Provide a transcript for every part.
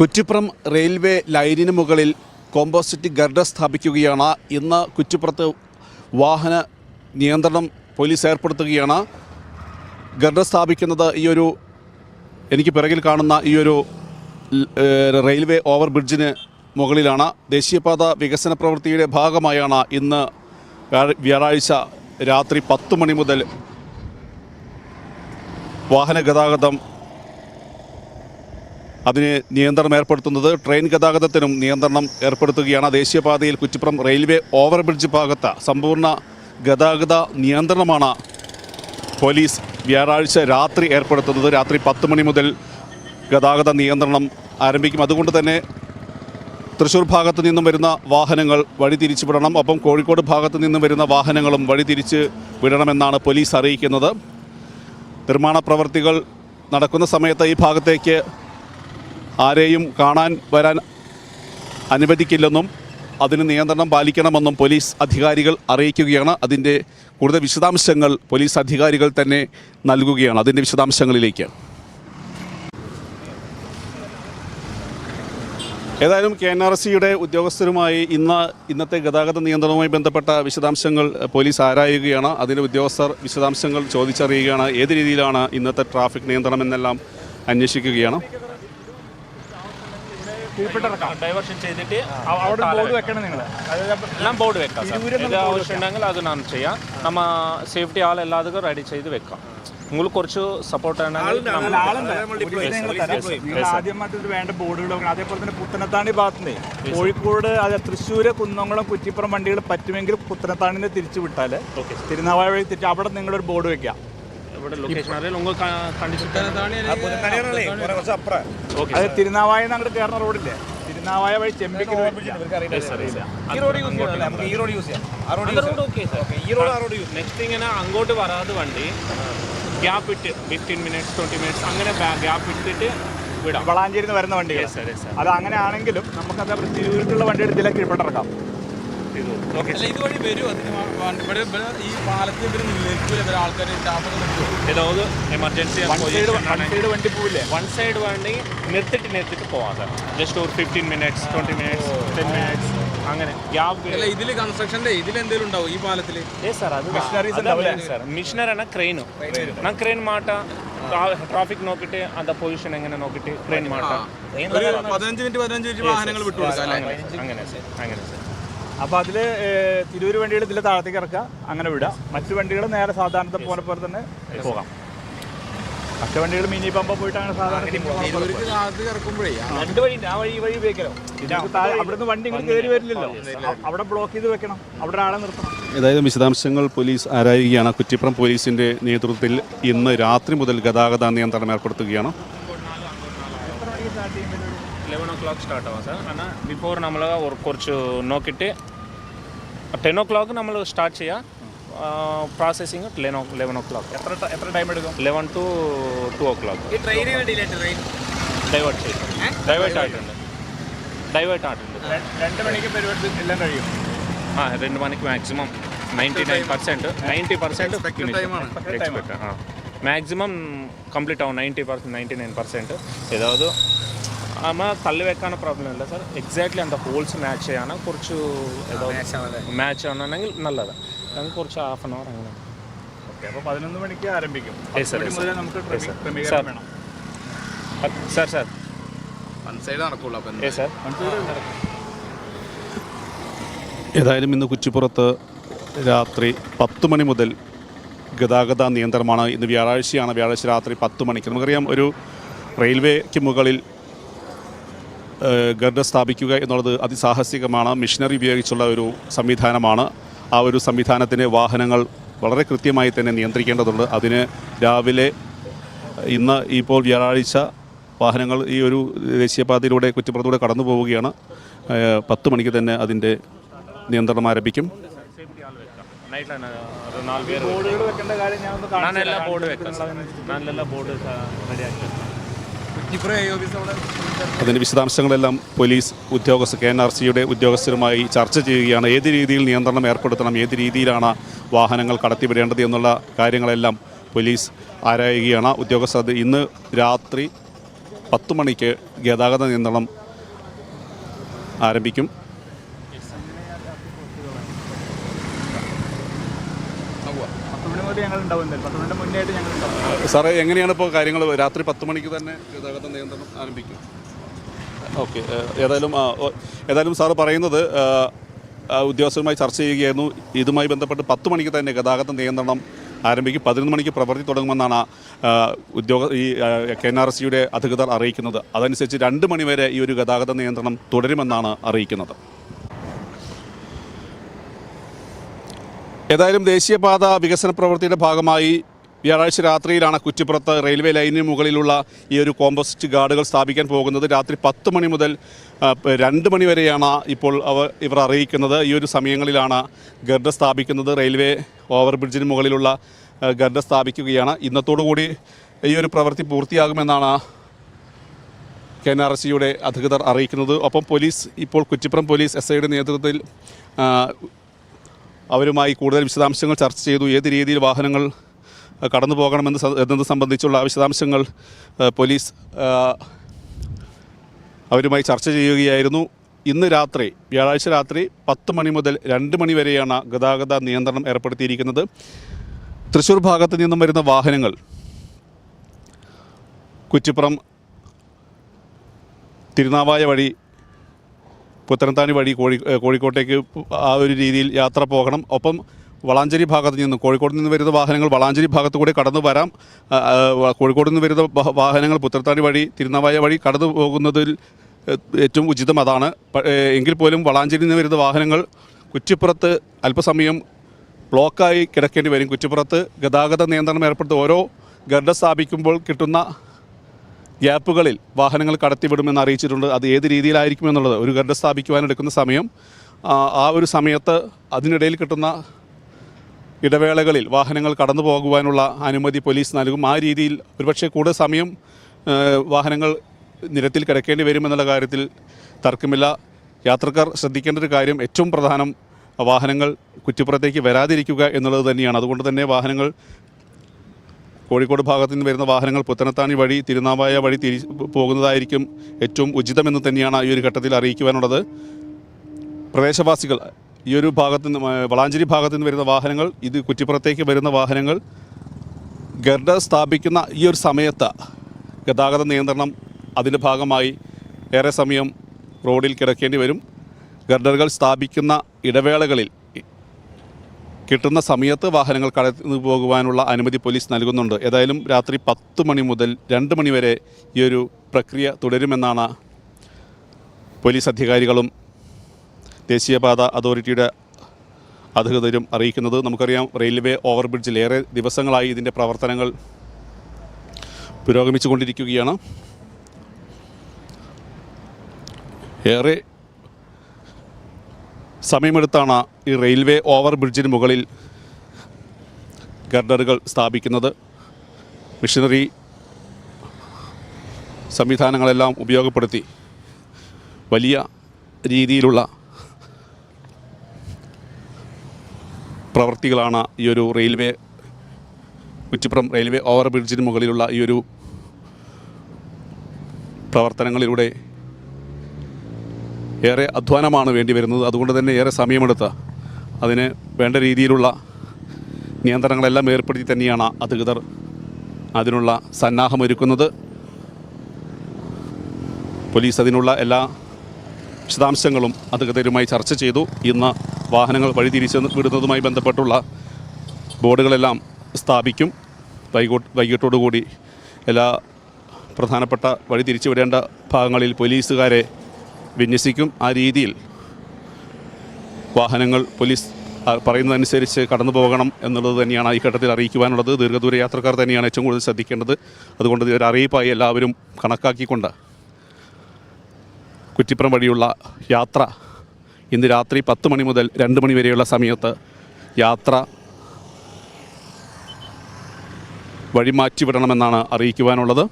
Kuttippuram railway ലൈനിന് മുകളിൽ composite girder സ്ഥാപിക്കുകയാണ്. ഇന്ന് കുറ്റിപ്പുറത്ത് വാഹന നിയന്ത്രണം പോലീസ് ഏർപ്പെടുത്തുകയാണ്. ഗർഡർ സ്ഥാപിക്കുന്നത് ഈ ഒരു എനിക്ക് പിറകിൽ കാണുന്ന ഈ ഒരു റെയിൽവേ ഓവർ ബ്രിഡ്ജിന് മുകളിലാണ്. ദേശീയപാത വികസന പ്രവൃത്തിയുടെ ഭാഗമായാണ് ഇന്ന് വ്യാഴ- വ്യാഴാഴ്ച രാത്രി പത്ത് മണി മുതൽ വാഹന ഗതാഗതം അതിന് നിയന്ത്രണം ഏർപ്പെടുത്തുന്നത്. ട്രെയിൻ ഗതാഗതത്തിനും നിയന്ത്രണം ഏർപ്പെടുത്തുകയാണ്. ദേശീയപാതയിൽ കുറ്റിപ്പുറം റെയിൽവേ ഓവർബ്രിഡ്ജ് ഭാഗത്ത് സമ്പൂർണ ഗതാഗത നിയന്ത്രണമാണ് പോലീസ് വ്യാഴാഴ്ച രാത്രി ഏർപ്പെടുത്തുന്നത്. രാത്രി പത്ത് മണി മുതൽ ഗതാഗത നിയന്ത്രണം ആരംഭിക്കും. അതുകൊണ്ട് തന്നെ തൃശ്ശൂർ ഭാഗത്തു നിന്നും വരുന്ന വാഹനങ്ങൾ വഴിതിരിച്ചു വിടണം. ഒപ്പം കോഴിക്കോട് ഭാഗത്തു നിന്നും വരുന്ന വാഹനങ്ങളും വഴി വഴിതിരിച്ച് വിടണമെന്നാണ് പോലീസ് അറിയിക്കുന്നത്. നിർമ്മാണ പ്രവർത്തികൾ നടക്കുന്ന സമയത്ത് ഈ ഭാഗത്തേക്ക് ആരെയും കാണാൻ വരാൻ അനുവദിക്കില്ലെന്നും അതിന് നിയന്ത്രണം പാലിക്കണമെന്നും പോലീസ് അധികാരികൾ അറിയിക്കുകയാണ്. അതിന്റെ കൂടുതൽ വിശദാംശങ്ങൾ പോലീസ് അധികാരികൾ തന്നെ നൽകുകയാണ് അതിന്റെ വിശദാംശങ്ങളിലേക്ക്. ഏതായാലും കെ എൻ ആർ സിയുടെ ഉദ്യോഗസ്ഥരുമായി ഇന്ന് ഇന്നത്തെ ഗതാഗത നിയന്ത്രണവുമായി ബന്ധപ്പെട്ട വിശദാംശങ്ങൾ പോലീസ് ആരായുകയാണ്. അതിന്റെ ഉദ്യോഗസ്ഥർ വിശദാംശങ്ങൾ ചോദിച്ചറിയുകയാണ്. ഏത് രീതിയിലാണ് ഇന്നത്തെ ട്രാഫിക് നിയന്ത്രണം എന്നെല്ലാം അന്വേഷിക്കുകയാണ്. ഡൈവേർഷൻ ചെയ്തിട്ട് അവിടെ ബോർഡ് വെക്കണം നിങ്ങൾ എല്ലാം ബോർഡ് വെക്കാം സാർ ഇത് ആവശ്യമുണ്ടെങ്കിൽ അത് നാം ചെയ്യാം. നമ്മ സേഫ്റ്റി ആൾ എല്ലാതും റെഡി ചെയ്ത് വെക്കാം. നിങ്ങൾക്ക് കുറച്ച് സപ്പോർട്ട് ആദ്യമായിട്ട് വേണ്ട അതേപോലെ തന്നെ പുത്തനത്താണി ഭാഗത്തുനിന്ന് കോഴിക്കോട് അത് തൃശ്ശൂര് കുന്നംകുളം കുറ്റിപ്പുറം വണ്ടികൾ പറ്റുമെങ്കിൽ പുത്തനത്താണിനെ തിരിച്ചു വിട്ടാൽ തിരുനാവായ വഴി തിരിച്ച് അവിടെ നിങ്ങളൊരു ബോർഡ് വെക്കാം. ഇവിടെ ലൊക്കേഷൻ അറിയാം നിങ്ങൾക്ക് കണ്ടിട്ട് അത് തിരുനാവായ അങ്ങോട്ട് കയറുന്ന റോഡില്ലേ? തിരുനാവായ വഴി ചെമ്പിക്ക് നെക്സ്റ്റ് ഇങ്ങനെ അങ്ങോട്ട് വരാതെ വണ്ടി ഗ്യാപ്പ് ഇട്ട് ഫിഫ്റ്റീൻ മിനിറ്റ്സ് ട്വന്റി മിനിറ്റ്സ് അങ്ങനെ ഗ്യാപ്പ് ഇട്ടിട്ട് വിടാം. വളാഞ്ചേരി നിന്ന് വരുന്ന വണ്ടികൾ. അത് അങ്ങനെ ആണെങ്കിലും നമുക്ക് അത് വണ്ടി വണ്ടി എടുത്തില്ല കീഴ്പ്പെട്ടിറക്കാം ചെയ്തു. ഓക്കെ ഇതുവഴി വരും. ഇവിടെ ഈ പാലത്തിൽ ഇവർ നിൽക്കില്ല ഇവർ ആൾക്കാർ ഏതാവത്? എമർജൻസി വൺ സൈഡ് വണ്ടി പോവില്ലേ? വൺ സൈഡ് വണ്ടി നിർത്തിട്ട് നിർത്തിട്ട് പോവാം സാർ. ജസ്റ്റ് ഒരു fifteen minutes twenty minutes ten minutes അങ്ങനെ. ഗ്യാപ് ഇതിൽ കൺസ്ട്രക്ഷന്റെ ഇതിൽ എന്തെങ്കിലും ഉണ്ടാവും ഈ പാലത്തിൽ ഏ സാർ അത് മിഷനറീസ് സാർ. മിഷനറി ആണ് ക്രെയിൻ ഞാൻ ക്രെയിൻ മാട്ട. ട്രാഫിക് നോക്കിട്ട് അത് പൊസിഷൻ എങ്ങനെ നോക്കിട്ട് ട്രെയിൻ മാട്ടാം. പതിനഞ്ച് മിനിറ്റ് പതിനഞ്ച് മിനിറ്റ് വാഹനങ്ങൾ വിട്ടു അങ്ങനെ അങ്ങനെ സാർ അങ്ങനെ സാർ. അപ്പോൾ അതിൽ തിരൂര് വണ്ടികൾ ഇതിൽ താഴത്തേക്ക് ഇറക്കുക അങ്ങനെ വിടുക. മറ്റു വണ്ടികൾ നേരെ സാധാരണത്തെ പോലെ പോലെ തന്നെ പോകാം. മറ്റു വണ്ടികൾ മിനി പമ്പ പോയിട്ട് അങ്ങനെ സാധാരണ രണ്ട് വഴി ആ വഴി ഈ വഴി ഉപയോഗിക്കാലോ? അവിടുന്ന് വണ്ടി ഇങ്ങോട്ട് കയറി വരില്ലല്ലോ. അവിടെ ബ്ലോക്ക് ചെയ്ത് വെക്കണം. അവിടെ ആളെ നിർത്തണം. ഏതായാലും വിശദാംശങ്ങൾ പോലീസ് ആരായുകയാണ്. കുറ്റിപ്പുറം പോലീസിന്റെ നേതൃത്വത്തിൽ ഇന്ന് രാത്രി മുതൽ ഗതാഗത നിയന്ത്രണം ഏർപ്പെടുത്തുകയാണ്. లెవెన్ ఓ క్లాక్ స్టార్ట్ ಆವಾ సార్? అన్న బిఫోర్ நம்மளை ஒரு குறைச்சு நோக்கிட்டு டென் ஓ கிளாக் நம்ம ஸ்டார்ட் செய்ய processing eleven o eleven o'clock എത്ര ఎత్ర എത്ര time eleven to two o'clock divert చేసాం డైవర్ట్ ఆటండి డైవర్ట్ ఆటండి రెండు രണ്ട് മണിക്ക് പരിപാടി రెండు మణికి maximum ninety nine percent ninety percent expect maximum complete అవ్వం ninety percent ninety nine percent ఏదో തള്ളി വെക്കാന പ്രോബ്ലം ഇല്ല സാർ എക്സാക്ട്ലി ഹോൾസ് മാച്ച് ചെയ്യാന കുറച്ച് മാച്ച് ആവണമെങ്കിൽ നല്ലതാണ് ഞങ്ങൾക്ക് കുറച്ച് ഹാഫ് ആൻ അവർ അങ്ങനെ. അപ്പോൾ പതിനൊന്ന് മണിക്ക് നമുക്ക് വൺ സൈഡ് ഏതായാലും ഇന്ന് കുച്ചിപ്പുറത്ത് രാത്രി പത്ത് മണി മുതൽ ഗതാഗത നിയന്ത്രണമാണ് ഇന്ന് വ്യാഴാഴ്ചയാണ്. വ്യാഴാഴ്ച രാത്രി പത്ത് മണിക്ക്. നമുക്കറിയാം ഒരു റെയിൽവേക്ക് മുകളിൽ ഗർഡർ സ്ഥാപിക്കുക എന്നുള്ളത് അതിസാഹസികമാണ് മെഷീനറി ഉപയോഗിച്ചുള്ള ഒരു സംവിധാനമാണ്. ആ ഒരു സംവിധാനത്തിന് വാഹനങ്ങൾ വളരെ കൃത്യമായി തന്നെ നിയന്ത്രിക്കേണ്ടതുണ്ട്. അതിന് രാവിലെ ഇന്ന് ഇപ്പോൾ വ്യാഴാഴ്ച വാഹനങ്ങൾ ഈ ഒരു ദേശീയപാതയിലൂടെ കുറ്റപ്പുറത്തൂടെ കടന്നു പോവുകയാണ്. പത്ത് മണിക്ക് തന്നെ അതിന്റെ നിയന്ത്രണം ആരംഭിക്കും. ബോർഡ് വെക്കേണ്ട കാര്യം ഞാൻ ഒന്ന് ബോർഡ് വെക്കാം ബോർഡ് റെഡിയാക്കി അതിന്റെ വിശദാംശങ്ങളെല്ലാം പോലീസ് ഉദ്യോഗസ്ഥ കെ എൻ ആർ സിയുടെ ഉദ്യോഗസ്ഥരുമായി ചർച്ച ചെയ്യുകയാണ്. ഏത് രീതിയിൽ നിയന്ത്രണം ഏർപ്പെടുത്തണം? ഏത് രീതിയിലാണ് വാഹനങ്ങൾ കടത്തിവിടേണ്ടത് എന്നുള്ള കാര്യങ്ങളെല്ലാം പോലീസ് ആരായുകയാണ്. ഉദ്യോഗസ്ഥർ അത് ഇന്ന് രാത്രി പത്ത് മണിക്ക് ഗതാഗത നിയന്ത്രണം ആരംഭിക്കും പത്ത് മണി മുതൽ ഞങ്ങൾ ഉണ്ടാവും എന്തായാലും പത്ത് മണിയുടെ മുന്നേ ആയിട്ട് ഞങ്ങൾ ഉണ്ടാവും സാറേ എങ്ങനെയാണ് ഇപ്പോൾ കാര്യങ്ങൾ? രാത്രി പത്ത് മണിക്ക് തന്നെ ഗതാഗത നിയന്ത്രണം ആരംഭിക്കും. ഓക്കെ ഏതായാലും ഏതായാലും സാറ് പറയുന്നത് ഉദ്യോഗസ്ഥരുമായി ചർച്ച ചെയ്യുകയായിരുന്നു. ഇതുമായി ബന്ധപ്പെട്ട് പത്ത് മണിക്ക് തന്നെ ഗതാഗത നിയന്ത്രണം ആരംഭിക്കും. പതിനൊന്ന് മണിക്ക് പ്രവൃത്തി തുടങ്ങുമെന്നാണ് ഉദ്യോഗ ഈ കെ എൻ ആർ സിയുടെ അധികൃതർ അറിയിക്കുന്നത്. അതനുസരിച്ച് രണ്ട് മണിവരെ ഈ ഒരു ഗതാഗത നിയന്ത്രണം തുടരുമെന്നാണ് അറിയിക്കുന്നത്. ഏതായാലും ദേശീയപാത വികസന പ്രവൃത്തിയുടെ ഭാഗമായി വ്യാഴാഴ്ച രാത്രിയിലാണ് കുറ്റിപ്പുറത്ത് റെയിൽവേ ലൈനിന് മുകളിലുള്ള ഈ ഒരു കോമ്പോസ്റ്റ് ഗാർഡുകൾ സ്ഥാപിക്കാൻ പോകുന്നത്. രാത്രി പത്ത് മണി മുതൽ രണ്ട് മണി വരെയാണ് ഇപ്പോൾ അവർ ഇവർ അറിയിക്കുന്നത്. ഈ ഒരു സമയങ്ങളിലാണ് ഗർഡ സ്ഥാപിക്കുന്നത്. റെയിൽവേ ഓവർബ്രിഡ്ജിന് മുകളിലുള്ള ഗർഡ് സ്ഥാപിക്കുകയാണ്. ഇന്നത്തോടുകൂടി ഈ ഒരു പ്രവൃത്തി പൂർത്തിയാകുമെന്നാണ് കെ എൻ ആർ സിയുടെ അധികൃതർ അറിയിക്കുന്നത്. ഒപ്പം പോലീസ് ഇപ്പോൾ കുറ്റിപ്പുറം പോലീസ് എസ് ഐയുടെ നേതൃത്വത്തിൽ അവരുമായി കൂടുതൽ വിശദാംശങ്ങൾ ചർച്ച ചെയ്തു. ഏത് രീതിയിൽ വാഹനങ്ങൾ കടന്നു പോകണമെന്ന് എന്നത് സംബന്ധിച്ചുള്ള വിശദാംശങ്ങൾ പോലീസ് അവരുമായി ചർച്ച ചെയ്യുകയായിരുന്നു. ഇന്ന് രാത്രി വ്യാഴാഴ്ച രാത്രി പത്ത് മണി മുതൽ രണ്ട് മണി വരെയാണ് ഗതാഗത നിയന്ത്രണം ഏർപ്പെടുത്തിയിരിക്കുന്നത്. തൃശ്ശൂർ ഭാഗത്ത് നിന്നും വരുന്ന വാഹനങ്ങൾ കുറ്റിപ്പുറം തിരുനാവായ വഴി പുത്തനത്താണി വഴി കോഴി കോഴിക്കോട്ടേക്ക് ആ ഒരു രീതിയിൽ യാത്ര പോകണം. ഒപ്പം വളാഞ്ചേരി ഭാഗത്ത് നിന്ന് കോഴിക്കോട് നിന്ന് വരുന്ന വാഹനങ്ങൾ വളാഞ്ചേരി ഭാഗത്ത് കൂടി കടന്നു വരാം. കോഴിക്കോട് നിന്ന് വരുന്ന വാഹനങ്ങൾ പുത്തനത്താണി വഴി തിരുനാവായ വഴി കടന്നു പോകുന്നതിൽ ഏറ്റവും ഉചിതം അതാണ്. എങ്കിൽ പോലും വളാഞ്ചേരി നിന്ന് വരുന്ന വാഹനങ്ങൾ കുറ്റിപ്പുറത്ത് അല്പസമയം ബ്ലോക്കായി കിടക്കേണ്ടി വരും. കുറ്റിപ്പുറത്ത് ഗതാഗത നിയന്ത്രണം ഏർപ്പെടുത്തി ഓരോ ഗർഡ സ്ഥാപിക്കുമ്പോൾ കിട്ടുന്ന ഗ്യാപ്പുകളിൽ വാഹനങ്ങൾ കടത്തിവിടുമെന്ന് അറിയിച്ചിട്ടുണ്ട്. അത് ഏത് രീതിയിലായിരിക്കും എന്നുള്ളത് ഒരു ഗർഡ സ്ഥാപിക്കുവാനെടുക്കുന്ന സമയം. ആ ഒരു സമയത്ത് അതിനിടയിൽ കിട്ടുന്ന ഇടവേളകളിൽ വാഹനങ്ങൾ കടന്നു പോകുവാനുള്ള അനുമതി പോലീസ് നൽകും. ആ രീതിയിൽ ഒരുപക്ഷെ കൂടുതൽ സമയം വാഹനങ്ങൾ നിരത്തിൽ കിടക്കേണ്ടി വരുമെന്നുള്ള കാര്യത്തിൽ തർക്കമില്ല. യാത്രക്കാർ ശ്രദ്ധിക്കേണ്ട ഒരു കാര്യം ഏറ്റവും പ്രധാനം വാഹനങ്ങൾ കുറ്റിപ്പുറത്തേക്ക് വരാതിരിക്കുക എന്നുള്ളത് തന്നെയാണ്. അതുകൊണ്ട് തന്നെ വാഹനങ്ങൾ കോഴിക്കോട് ഭാഗത്തു നിന്ന് വരുന്ന വാഹനങ്ങൾ പുത്തനത്താണി വഴി തിരുനാവായ വഴി തിരി പോകുന്നതായിരിക്കും ഏറ്റവും ഉചിതമെന്ന് തന്നെയാണ് ഈ ഒരു ഘട്ടത്തിൽ അറിയിക്കുവാനുള്ളത്. പ്രദേശവാസികൾ ഈ ഒരു ഭാഗത്ത് നിന്ന് വളാഞ്ചേരി ഭാഗത്തു നിന്ന് വരുന്ന വാഹനങ്ങൾ ഇത് കുറ്റിപ്പുറത്തേക്ക് വരുന്ന വാഹനങ്ങൾ ഗർഡ സ്ഥാപിക്കുന്ന ഈ ഒരു സമയത്ത് ഗതാഗത നിയന്ത്രണം അതിന്റെ ഭാഗമായി ഏറെ സമയം റോഡിൽ കിടക്കേണ്ടി വരും. ഗർഡറുകൾ സ്ഥാപിക്കുന്ന ഇടവേളകളിൽ കിട്ടുന്ന സമയത്ത് വാഹനങ്ങൾ കടന്നു പോകുവാനുള്ള അനുമതി പോലീസ് നൽകുന്നുണ്ട്. ഏതായാലും രാത്രി പത്ത് മണി മുതൽ രണ്ട് മണി വരെ ഈ ഒരു പ്രക്രിയ തുടരുമെന്നാണ് പോലീസ് അധികാരികളും ദേശീയപാത അതോറിറ്റിയുടെ അധികൃതരും അറിയിക്കുന്നത്. നമുക്കറിയാം റെയിൽവേ ഓവർബ്രിഡ്ജിൽ ഏറെ ദിവസങ്ങളായി ഇതിന്റെ പ്രവർത്തനങ്ങൾ പുരോഗമിച്ചുകൊണ്ടിരിക്കുകയാണ്. ഏറെ സമയമെടുത്താണ് ഈ റെയിൽവേ ഓവർ ബ്രിഡ്ജിന് മുകളിൽ ഗർഡറുകൾ സ്ഥാപിക്കുന്നത്. മിഷനറി സംവിധാനങ്ങളെല്ലാം ഉപയോഗപ്പെടുത്തി വലിയ രീതിയിലുള്ള പ്രവൃത്തികളാണ് ഈ ഒരു റെയിൽവേ കുറ്റിപ്പുറം റെയിൽവേ ഓവർ ബ്രിഡ്ജിന് മുകളിലുള്ള ഈ ഒരു പ്രവർത്തനങ്ങളിലൂടെ ഏറെ അധ്വാനമാണ് വേണ്ടി വരുന്നത്. അതുകൊണ്ട് തന്നെ ഏറെ സമയമെടുത്ത് അതിന് വേണ്ട രീതിയിലുള്ള നിയന്ത്രണങ്ങളെല്ലാം ഏർപ്പെടുത്തി തന്നെയാണ് അധികൃതർ അതിനുള്ള സന്നാഹമൊരുക്കുന്നത് പോലീസ് അതിനുള്ള എല്ലാ വിശദാംശങ്ങളും അധികൃതരുമായി ചർച്ച ചെയ്തു. ഇന്ന് വാഹനങ്ങൾ വഴിതിരിച്ച് വിടുന്നതുമായി ബന്ധപ്പെട്ടുള്ള ബോർഡുകളെല്ലാം സ്ഥാപിക്കും. വൈകോട്ട് വൈകിട്ടോടുകൂടി എല്ലാ പ്രധാനപ്പെട്ട വഴി തിരിച്ചുവിടേണ്ട ഭാഗങ്ങളിൽ പോലീസുകാരെ വിന്യസിക്കും ആ രീതിയിൽ വാഹനങ്ങൾ പോലീസ് പറയുന്നതനുസരിച്ച് കടന്നു പോകണം എന്നുള്ളത് തന്നെയാണ് ഈ ഘട്ടത്തിൽ അറിയിക്കുവാനുള്ളത്. ദീർഘദൂര യാത്രക്കാർ തന്നെയാണ് ഏറ്റവും കൂടുതൽ ശ്രദ്ധിക്കേണ്ടത്. അതുകൊണ്ട് ഒരു അറിയിപ്പായി എല്ലാവരും കണക്കാക്കിക്കൊണ്ട് കുറ്റിപ്പുറം വഴിയുള്ള യാത്ര ഇന്ന് രാത്രി പത്ത് മണി മുതൽ രണ്ട് മണി വരെയുള്ള സമയത്ത് യാത്ര വഴിമാറ്റിവിടണമെന്നാണ് അറിയിക്കുവാനുള്ളത്.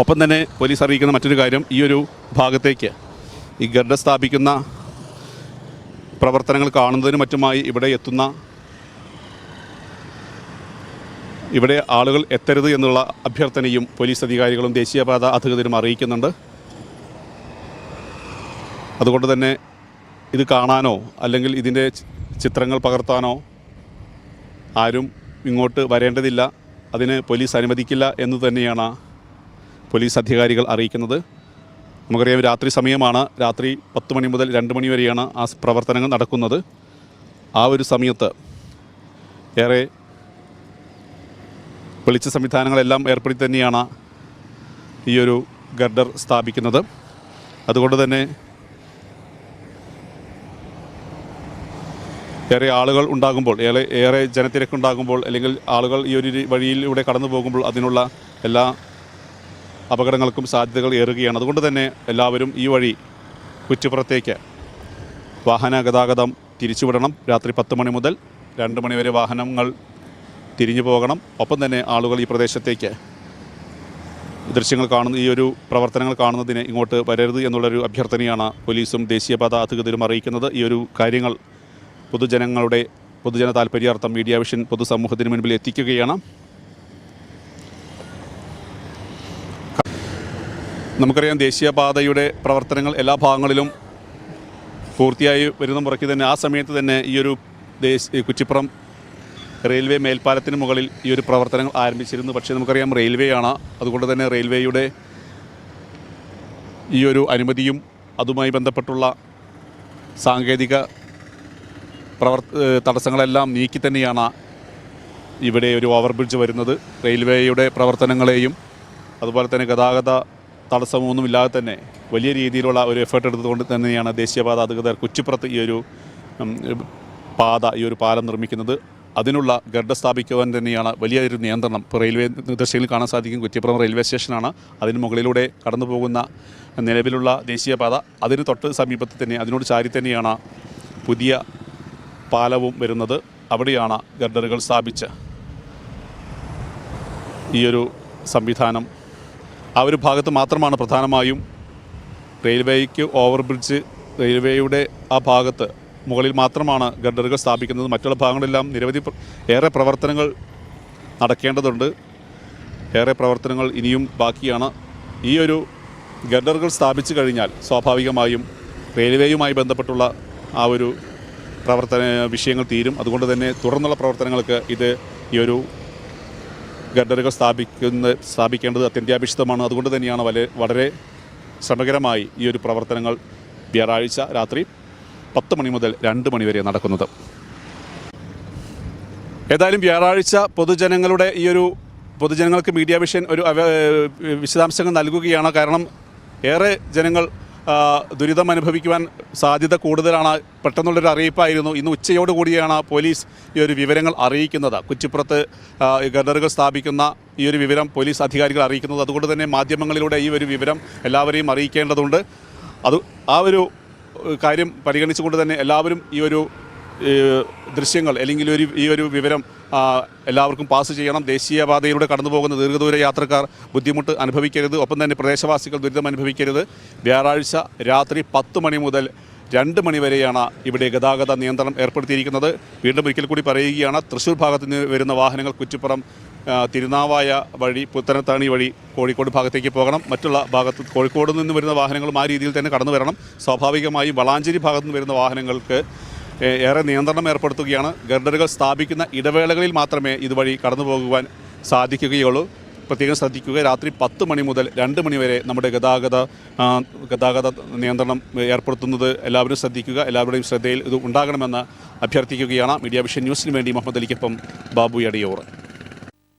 ഒപ്പം തന്നെ പോലീസ് അറിയിക്കുന്ന മറ്റൊരു കാര്യം ഈ ഒരു ഭാഗത്തേക്ക് ഈ ഗർഡ സ്ഥാപിക്കുന്ന പ്രവർത്തനങ്ങൾ കാണുന്നതിനും മറ്റുമായി ഇവിടെ എത്തുന്ന ഇവിടെ ആളുകൾ എത്തരുത് എന്നുള്ള അഭ്യർത്ഥനയും പോലീസ് അധികാരികളും ദേശീയപാത അധികൃതരും അറിയിക്കുന്നുണ്ട്. അതുകൊണ്ട് തന്നെ ഇത് കാണാനോ അല്ലെങ്കിൽ ഇതിന്റെ ചിത്രങ്ങൾ പകർത്താനോ ആരും ഇങ്ങോട്ട് വരേണ്ടതില്ല. അതിന് പോലീസ് അനുവദിക്കില്ല എന്ന് തന്നെയാണ് പോലീസ് അധികാരികൾ അറിയിക്കുന്നത്. നമുക്കറിയാം രാത്രി സമയമാണ്. രാത്രി പത്ത് മണി മുതൽ രണ്ട് മണി വരെയാണ് ആ പ്രവർത്തനങ്ങൾ നടക്കുന്നത്. ആ ഒരു സമയത്ത് ഏറെ വെളിച്ച സംവിധാനങ്ങളെല്ലാം ഏർപ്പെടുത്തി തന്നെയാണ് ഈ ഒരു ഗർഡർ സ്ഥാപിക്കുന്നത്. അതുകൊണ്ട് തന്നെ ഏറെ ആളുകൾ ഉണ്ടാകുമ്പോൾ ഏറെ ഏറെ ജനത്തിരക്കുണ്ടാകുമ്പോൾ അല്ലെങ്കിൽ ആളുകൾ ഈ ഒരു വഴിയിലൂടെ കടന്നു പോകുമ്പോൾ അതിനുള്ള എല്ലാ അപകടങ്ങൾക്കും സാധ്യതകൾ ഏറുകയാണ്. അതുകൊണ്ട് തന്നെ എല്ലാവരും ഈ വഴി കുറ്റിപ്പുറത്തേക്ക് വാഹന ഗതാഗതം തിരിച്ചുവിടണം. രാത്രി പത്ത് മണി മുതൽ രണ്ട് മണിവരെ വാഹനങ്ങൾ തിരിഞ്ഞു പോകണം. ഒപ്പം തന്നെ ആളുകൾ ഈ പ്രദേശത്തേക്ക് ദൃശ്യങ്ങൾ കാണുന്ന ഈ ഒരു പ്രവർത്തനങ്ങൾ കാണുന്നതിന് ഇങ്ങോട്ട് വരരുത് എന്നുള്ളൊരു അഭ്യർത്ഥനയാണ് പോലീസും ദേശീയപാത അധികൃതരും അറിയിക്കുന്നത്. ഈ ഒരു കാര്യങ്ങൾ പൊതുജനങ്ങളുടെ പൊതുജന താല്പര്യാർത്ഥം മീഡിയ വിഷൻ പൊതുസമൂഹത്തിന് മുൻപിൽ എത്തിക്കുകയാണ്. നമുക്കറിയാം ദേശീയപാതയുടെ പ്രവർത്തനങ്ങൾ എല്ലാ ഭാഗങ്ങളിലും പൂർത്തിയായി വരുന്ന മുറയ്ക്ക് തന്നെ ആ സമയത്ത് തന്നെ ഈ ഒരു കുച്ചിപ്പുറം കുറ്റിപ്പുറം റെയിൽവേ മേൽപ്പാലത്തിന് മുകളിൽ ഈ ഒരു പ്രവർത്തനങ്ങൾ ആരംഭിച്ചിരുന്നു. പക്ഷേ നമുക്കറിയാം റെയിൽവേ ആണ് അതുകൊണ്ട് തന്നെ റെയിൽവേയുടെ ഈ ഒരു അനുമതിയും അതുമായി ബന്ധപ്പെട്ടുള്ള സാങ്കേതിക പ്രവർ തടസ്സങ്ങളെല്ലാം നീക്കി തന്നെയാണ് ഇവിടെ ഒരു ഓവർബ്രിഡ്ജ് വരുന്നത്. റെയിൽവേയുടെ പ്രവർത്തനങ്ങളെയും അതുപോലെ തന്നെ ഗതാഗത തടസ്സമൊന്നുമില്ലാതെ തന്നെ വലിയ രീതിയിലുള്ള ഒരു എഫേർട്ട് എടുത്തുകൊണ്ട് തന്നെയാണ് ദേശീയപാത അധികൃതർ കുച്ചിപ്പുറത്ത് ഈ ഒരു പാത ഈ ഒരു പാലം നിർമ്മിക്കുന്നത്. അതിനുള്ള ഗർഡ സ്ഥാപിക്കുവാൻ തന്നെയാണ് വലിയൊരു നിയന്ത്രണം. ഇപ്പോൾ റെയിൽവേ ദൃശ്യങ്ങളിൽ കാണാൻ സാധിക്കും കുറ്റിപ്പുറം റെയിൽവേ സ്റ്റേഷനാണ്. അതിന് മുകളിലൂടെ കടന്നു പോകുന്ന നിലവിലുള്ള ദേശീയപാത. അതിന് തൊട്ട് സമീപത്ത് തന്നെ അതിനോട് ചാരി തന്നെയാണ് പുതിയ പാലവും വരുന്നത്. അവിടെയാണ് ഗർഡറുകൾ സ്ഥാപിച്ച് ഈ ഒരു സംവിധാനം. ആ ഒരു ഭാഗത്ത് മാത്രമാണ് പ്രധാനമായും റെയിൽവേക്ക് ഓവർ ബ്രിഡ്ജ് റെയിൽവേയുടെ ആ ഭാഗത്ത് മുകളിൽ മാത്രമാണ് ഗഡറുകൾ സ്ഥാപിക്കുന്നത്. മറ്റുള്ള ഭാഗങ്ങളെല്ലാം നിരവധി ഏറെ പ്രവർത്തനങ്ങൾ നടക്കേണ്ടതുണ്ട്. ഏറെ പ്രവർത്തനങ്ങൾ ഇനിയും ബാക്കിയാണ്. ഈ ഒരു ഗഡറുകൾ സ്ഥാപിച്ചു കഴിഞ്ഞാൽ സ്വാഭാവികമായും റെയിൽവേയുമായി ബന്ധപ്പെട്ടുള്ള ആ ഒരു പ്രവർത്തന വിഷയങ്ങൾ തീരും. അതുകൊണ്ട് തന്നെ തുടർന്നുള്ള പ്രവർത്തനങ്ങൾക്ക് ഇത് ഈ ഒരു ഗർഡറുകൾ സ്ഥാപിക്കുന്ന സ്ഥാപിക്കേണ്ടത് അത്യന്താപേക്ഷിതമാണ്. അതുകൊണ്ട് തന്നെയാണ് വളരെ വളരെ ശ്രമകരമായി ഈ ഒരു പ്രവർത്തനങ്ങൾ വ്യാഴാഴ്ച രാത്രി പത്ത് മണി മുതൽ രണ്ട് മണി വരെ നടക്കുന്നത്. ഏതായാലും വ്യാഴാഴ്ച പൊതുജനങ്ങളുടെ ഈ ഒരു പൊതുജനങ്ങൾക്ക് മീഡിയ വിഷൻ ഒരു വിശദാംശങ്ങൾ നൽകുകയാണ്. കാരണം ഏറെ ജനങ്ങൾ ദുരിതം അനുഭവിക്കുവാൻ സാധ്യത കൂടുതലാണ്. പെട്ടെന്നുള്ളൊരു അറിയിപ്പായിരുന്നു. ഇന്ന് ഉച്ചയോട് കൂടിയാണ് പോലീസ് ഈ ഒരു വിവരങ്ങൾ അറിയിക്കുന്നത്. കുച്ചിപ്പുറത്ത് ഗർഡറുകൾ സ്ഥാപിക്കുന്ന ഈ ഒരു വിവരം പോലീസ് അധികാരികൾ അറിയിക്കുന്നത്. അതുകൊണ്ട് തന്നെ മാധ്യമങ്ങളിലൂടെ ഈ ഒരു വിവരം എല്ലാവരെയും അറിയിക്കേണ്ടതുണ്ട്. അത് ആ ഒരു കാര്യം പരിഗണിച്ചുകൊണ്ട് തന്നെ എല്ലാവരും ഈ ഒരു ദൃശ്യങ്ങൾ അല്ലെങ്കിൽ ഒരു ഈ ഒരു വിവരം എല്ലാവർക്കും പാസ് ചെയ്യണം. ദേശീയപാതയിലൂടെ കടന്നു പോകുന്ന ദീർഘദൂര യാത്രക്കാർ ബുദ്ധിമുട്ട് അനുഭവിക്കരുത്. ഒപ്പം തന്നെ പ്രദേശവാസികൾ ദുരിതം അനുഭവിക്കരുത്. വ്യാഴാഴ്ച രാത്രി പത്ത് മണി മുതൽ രണ്ട് മണിവരെയാണ് ഇവിടെ ഗതാഗത നിയന്ത്രണം ഏർപ്പെടുത്തിയിരിക്കുന്നത്. വീണ്ടും ഒരിക്കൽ കൂടി പറയുകയാണ് തൃശ്ശൂർ ഭാഗത്ത് നിന്ന് വരുന്ന വാഹനങ്ങൾ കുറ്റിപ്പുറം തിരുനാവായ വഴി പുത്തനത്താണി വഴി കോഴിക്കോട് ഭാഗത്തേക്ക് പോകണം. മറ്റുള്ള ഭാഗത്ത് കോഴിക്കോട് നിന്ന് വരുന്ന വാഹനങ്ങളും ആ രീതിയിൽ തന്നെ കടന്നു വരണം സ്വാഭാവികമായും വളാഞ്ചേരി ഭാഗത്തുനിന്ന് വരുന്ന വാഹനങ്ങൾക്ക് ഏറെ നിയന്ത്രണം ഏർപ്പെടുത്തുകയാണ്. ഗർഡറുകൾ സ്ഥാപിക്കുന്ന ഇടവേളകളിൽ മാത്രമേ ഇതുവഴി കടന്നു പോകുവാൻ സാധിക്കുകയുള്ളൂ. പ്രത്യേകം ശ്രദ്ധിക്കുക രാത്രി പത്ത് മണി മുതൽ രണ്ട് മണി വരെ നമ്മുടെ ഗതാഗത ഗതാഗത നിയന്ത്രണം ഏർപ്പെടുത്തുന്നത് എല്ലാവരും ശ്രദ്ധിക്കുക എല്ലാവരുടെയും ശ്രദ്ധയിൽ ഇത് ഉണ്ടാകണമെന്ന് അഭ്യർത്ഥിക്കുകയാണ് മീഡിയ വിഷൻ ന്യൂസിന് വേണ്ടി മുഹമ്മദ് അലിക്കൊപ്പം ബാബു അടിയോറ്